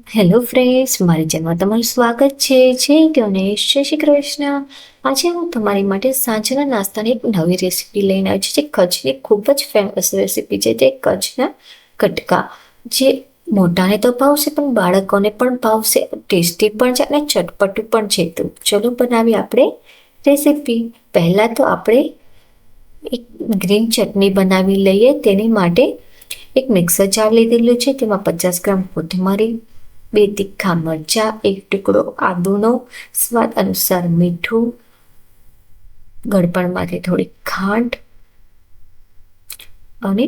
Hello friends મારી ચેનલમાં તમારું સ્વાગત છે. જય ગણેશ. જય શ્રી કૃષ્ણ. આજે હું તમારી માટે સાંજના નાસ્તાની એક નવી રેસીપી લઈને આવી છું. જે કચ્છની ખૂબ જ ફેમસ રેસીપી છે. તે કચ્છના કટકા. જે મોટાને તો ભાવશે, પણ બાળકોને પણ ભાવશે. ટેસ્ટી પણ છે અને ચટપટું પણ છે. તો ચલો બનાવી આપણે રેસીપી પહેલાં તો આપણે એક ગ્રીન ચટણી બનાવી લઈએ. તેની માટે એક મિક્સર જાર લીધેલું છે. તેમાં પચાસ ગ્રામ કોથમરી બે તીખા મરચાં એક ટુકડો આદુનો સ્વાદ અનુસાર મીઠું, ગળપણમાંથી થોડી ખાંડ અને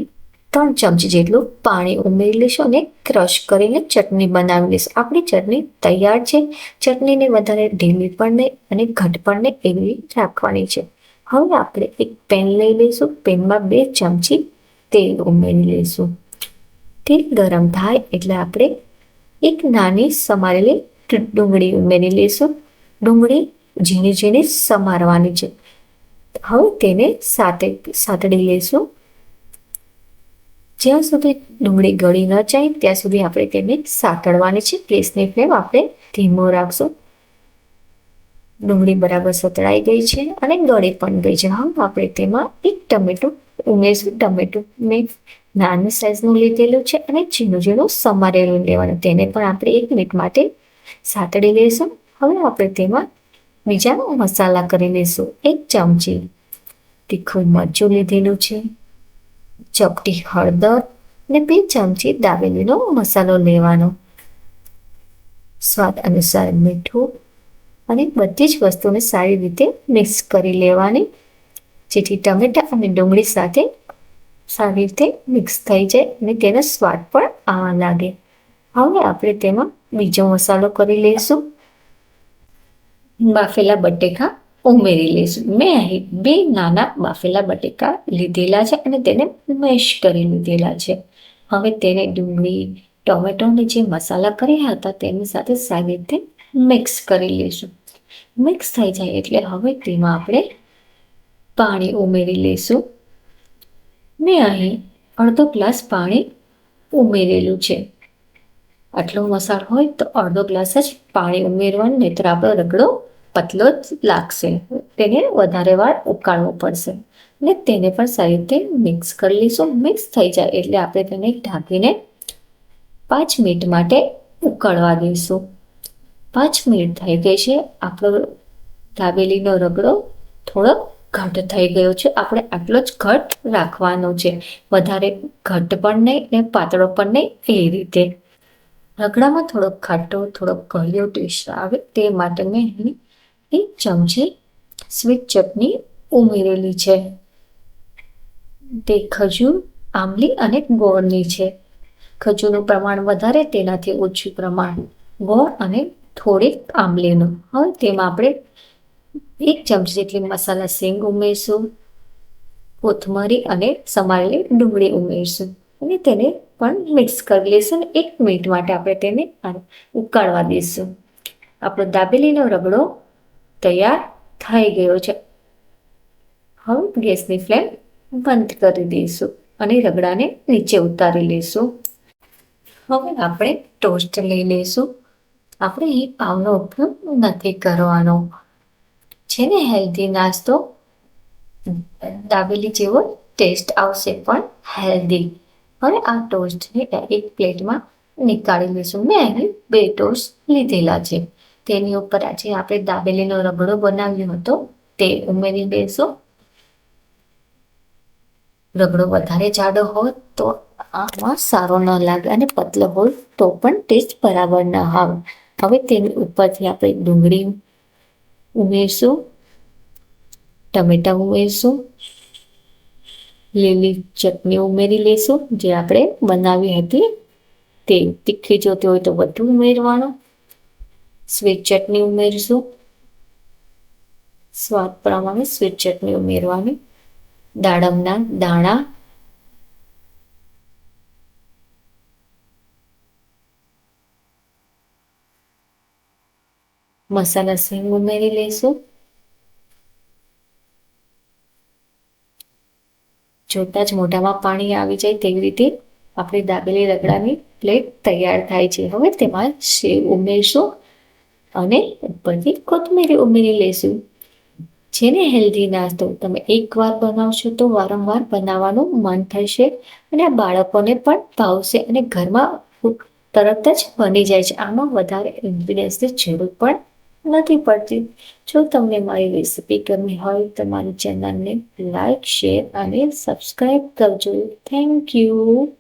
ત્રણ ચમચી જેટલું પાણી ઉમેરી લઈશું અને ક્રશ કરીને ચટણી બનાવી લઈશું. આપણી ચટણી તૈયાર છે. ચટણીને વધારે ઢીલી પણ નહીં અને ઘટ પણ નહીં એવી રાખવાની છે. હવે આપણે એક પેન લઈ લઈશું. પેનમાં બે ચમચી તેલ ઉમેરી લઈશું. તેલ ગરમ થાય એટલે આપણે એક નાની સમારેલી ડુંગળી ઉમેરી લઈશું ડુંગળી ઝીણી ઝીણી સમારવાની છે. હવે તેને સાતે સાતડી લઈશું જ્યાં સુધી ડુંગળી ગળી ન જાય, ત્યાં સુધી આપણે તેને સાતડવાની છે. ગેસની ફ્લેમ આપણે ધીમો રાખશું. ડુંગળી બરાબર સતળાઈ ગઈ છે અને ગળી પણ ગઈ છે. હવે આપણે તેમાં એક ટમેટું ઉમેરશું ટમેટું મેં નાની સાઈઝનું લીધેલું છે અને ઝીણું ઝીણું સમારેલું લેવાનું. તેને પણ આપણે એક મિનિટ માટે સાતડી લઈશું હવે આપણે તેમાં બીજા મસાલા કરી લઈશું એક ચમચી તીખું મરચું લીધેલું છે, ચપટી હળદર ને બે ચમચી દાબેલીનો મસાલો લેવાનો. સ્વાદ અનુસાર મીઠું અને બધી જ વસ્તુને સારી રીતે મિક્સ કરી લેવાની. જેથી ટમેટા અને ડુંગળી સાથે સારી રીતે મિક્સ થઈ જાય અને તેનો સ્વાદ પણ આવવા લાગે. હવે આપણે તેમાં બીજો મસાલો કરી લઈશું. બાફેલા બટેકા ઉમેરી લઈશું. મેં અહીં બે નાના બાફેલા બટેકા લીધેલા છે અને તેને મેશ કરી લીધેલા છે. હવે તેને ડુંગળી ટોમેટોને જે મસાલા કર્યા હતા તેની સાથે સારી રીતે મિક્સ કરી લઈશું. મિક્સ થઈ જાય એટલે હવે તેમાં આપણે પાણી ઉમેરી લઈશું મેં અહીં અડધો ગ્લાસ પાણી ઉમેરેલું છે. આટલો મસાલો હોય તો અડધો ગ્લાસ જ પાણી ઉમેરવાનું નહીં તો આપણો રગડો પતલો જ લાગશે. તેને વધારે વાર ઉકાળવો પડશે. ને તેને પણ સારી રીતે મિક્સ કરી લઈશું. મિક્સ થઈ જાય એટલે આપણે તેને ઢાંકીને પાંચ મિનિટ માટે ઉકળવા દઈશું. પાંચ મિનિટ થઈ ગઈ છે. આપણો દાબેલીનો રગડો થોડોક ઘટ થઈ ગયો છે. આપણે આટલો જ ઘટ રાખવાનો છે. વધારે ઘટ પણ નહીં ને પાતળો પણ નહીં એ રીતે. રગડામાં થોડોક ખાટો, થોડોક ગળ્યો ટેસ્ટ આવે તે માટે મેં અહીં એક ચમચી સ્વીટ ચટણી ઉમેરેલી છે. તે ખજૂર, આંબલી અને ગોળની છે. ખજૂરનું પ્રમાણ વધારે તેનાથી ઓછું પ્રમાણ ગોળ અને થોડીક આંબલીનું. હવે તેમાં આપણે એક ચમચી જેટલી મસાલા સિંગ ઉમેરશું, કોથમરી અને સમારેલી ડુંગળી ઉમેરશું અને તેને પણ મિક્સ કરી લઈશું અને એક મિનિટ માટે આપણે તેને ઉકાળવા દઈશું. આપણો દાબેલીનો રગડો તૈયાર થઈ ગયો છે. હવે ગેસની ફ્લેમ બંધ કરી દઈશું અને રગડાને નીચે ઉતારી લઈશું હવે આપણે ટોસ્ટ લઈ લઈશું. આપણે એ પાવનો ઉપયોગ નથી કરવાનો. છે ને હેલ્ધી નાસ્તો? દાબેલી જેવો ટેસ્ટ આવશે પણ હેલ્ધી હવે આ ટોસ્ટને એક પ્લેટમાં નીકાળી લઈશું. મેં અહીં બે ટોસ્ટ લીધેલા છે. તેની ઉપર આજે આપણે દાબેલીનો રગડો બનાવ્યો હતો. તે ઉમેરી દઈશું. રગડો વધારે જાડો હોય તો આમાં સારો ન લાગે અને પતલો હોય તો પણ ટેસ્ટ બરાબર ન આવે. હવે તેની ઉપરથી આપણે ડુંગળી ઉમેરશું, ટમેટા ઉમેરશું, લીલી ચટણી ઉમેરી લઈશું જે આપણે બનાવી હતી. તે તીખી જોતી હોય તો બધું ઉમેરવાનું. સ્વીટ ચટણી ઉમેરીશું. સ્વાદ પ્રમાણે સ્વીટ ચટણી ઉમેરવાની. દાડમના દાણા મસાલા સિંગ ઉમેરી લઈશું જોતા જ મોઢામાં પાણી આવી જાય તેવી રીતે આપણી દાબેલી રગડાની પ્લેટ તૈયાર થાય છે. હવે તેમાં સેવ ઉમેરશું અને ઉપરથી કોથમીરી ઉમેરી લઈશું જેને હેલ્ધી નાસ્તો તમે એકવાર બનાવશો તો વારંવાર બનાવવાનું મન થશે અને આ બાળકોને પણ ભાવશે અને ઘરમાં તરત જ બની જાય છે. આમાં વધારે ઇન્ગ્રીડિયન્ટ્સની જરૂર પણ નથી પડતી. જો તમને મારી રેસિપી ગમી હોય તો મારી ચેનલને લાઈક શેર અને સબસ્ક્રાઈબ કરજો. Thank you